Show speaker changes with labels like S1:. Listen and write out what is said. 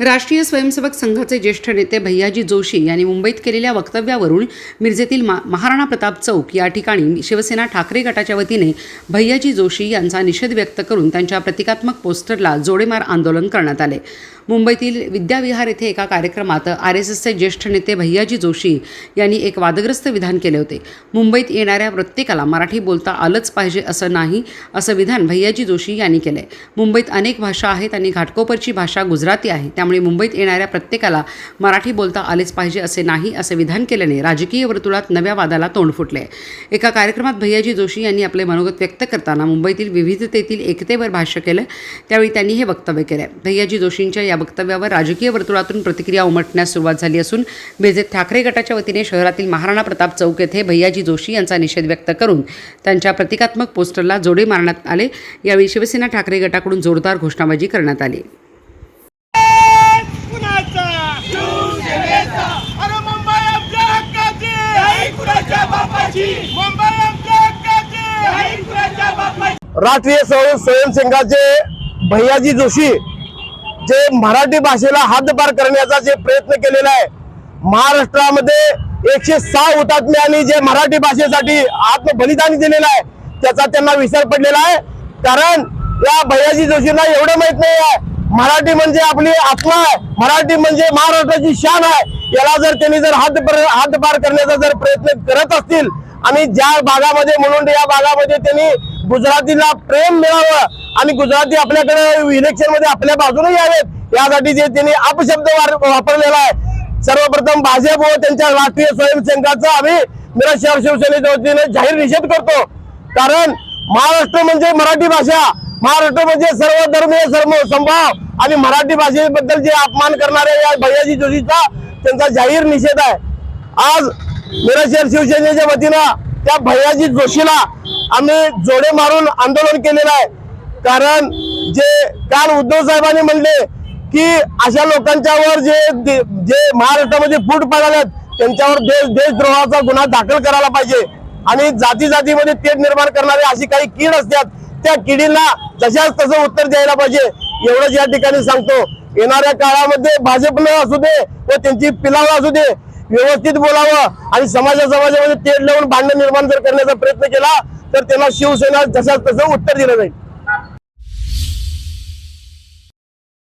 S1: राष्ट्रीय स्वयंसेवक संघाचे ज्येष्ठ नेते भैयाजी जोशी यांनी मुंबईत केलेल्या वक्तव्यावरून मिरजेतील मा महाराणा प्रताप चौक या ठिकाणी शिवसेना ठाकरे गटाच्या वतीने भैयाजी जोशी यांचा निषेध व्यक्त करून त्यांच्या प्रतिकात्मक पोस्टरला जोडेमार आंदोलन करण्यात आले. मुंबईतील विद्याविहार येथे एका कार्यक्रमात आर एस एसचे ज्येष्ठ नेते भैयाजी जोशी यांनी एक वादग्रस्त विधान केले होते. मुंबईत येणाऱ्या प्रत्येकाला मराठी बोलता आलंच पाहिजे असं नाही असं विधान भैयाजी जोशी यांनी केलंय. मुंबईत अनेक भाषा आहेत आणि घाटकोपरची भाषा गुजराती आहे त्यामुळे मुंबईत येणाऱ्या प्रत्येकाला मराठी बोलता आलेच पाहिजे असे नाही असे विधान केल्याने राजकीय वर्तुळात नव्या वादाला तोंड फुटले. एका कार्यक्रमात भैयाजी जोशी यांनी आपले मनोगत व्यक्त करताना मुंबईतील विविधतेतील एकतेवर भाष्य केलं. त्यावेळी त्यांनी हे वक्तव्य केलं. भैयाजी जोशींच्या या वक्तव्यावर राजकीय वर्तुळातून प्रतिक्रिया उमटण्यास सुरुवात झाली असून बेजे ठाकरे गटाच्या वतीने शहरातील महाराणा प्रताप चौक येथे भैयाजी जोशी यांचा निषेध व्यक्त करून त्यांच्या प्रतिकात्मक पोस्टरला जोडे मारण्यात आले. यावेळी शिवसेना ठाकरे गटाकडून जोरदार घोषणाबाजी करण्यात आली.
S2: राष्ट्रीय स्वयं स्वयंसेवकाचे भैयाजी जोशी जे मराठी भाषेला हद्दपार करण्याचा जे प्रयत्न केलेला आहे महाराष्ट्रामध्ये एकशे सहा हुतात्म्यांनी जे मराठी भाषेसाठी आत्मबलिदान दिलेलं आहे त्याचा त्यांना विसर पडलेला आहे. कारण या भैयाजी जोशींना एवढं माहीत नाही आहे मराठी म्हणजे आपली आत्मा आहे मराठी म्हणजे महाराष्ट्राची शान आहे. याला जर त्यांनी जर हात हातभार करण्याचा जर प्रयत्न करत असतील आणि ज्या भागामध्ये म्हणून या भागामध्ये त्यांनी गुजरातीला प्रेम मिळावं आणि गुजराती आपल्याकडे इलेक्शनमध्ये आपल्या बाजूने यावेत यासाठी जे त्यांनी अपशब्द वापरलेला आहे. सर्वप्रथम भाजप व त्यांच्या राष्ट्रीय स्वयंसेवकाचा आम्ही मिरज शहर शिवसेनेच्या वतीने जाहीर निषेध करतो. कारण महाराष्ट्र म्हणजे मराठी भाषा. महाराष्ट्र म्हणजे सर्व धर्मीय सर्व संभाव आणि मराठी भाषेबद्दल जे अपमान करणारे या भैयाजी जोशीचा त्यांचा जाहीर निषेध आहे. आज मिरज शहर शिवसेनेच्या वतीनं त्या भैयाजी जोशीला आम्ही जोडे मारून आंदोलन केलेलं आहे. कारण जे काल उद्धव साहेबांनी म्हणले की अशा लोकांच्यावर जे जे महाराष्ट्रामध्ये फूट पडाल्यात त्यांच्यावर देश देशद्रोहाचा गुन्हा दाखल करायला पाहिजे. आणि जाती जातीमध्ये तेढ निर्माण करणारे अशी काही कीड असतात त्या किडीला जशाच तसं उत्तर द्यायला पाहिजे. एवढंच या ठिकाणी सांगतो. येणाऱ्या काळामध्ये भाजपनं असू दे व त्यांची पिलावं असू दे व्यवस्थित बोलावं आणि समाजा समाजामध्ये तेढ लावून भांडण निर्माण जर करण्याचा प्रयत्न केला तर त्यांना शिवसेना जशाच तसं उत्तर दिलं जाईल.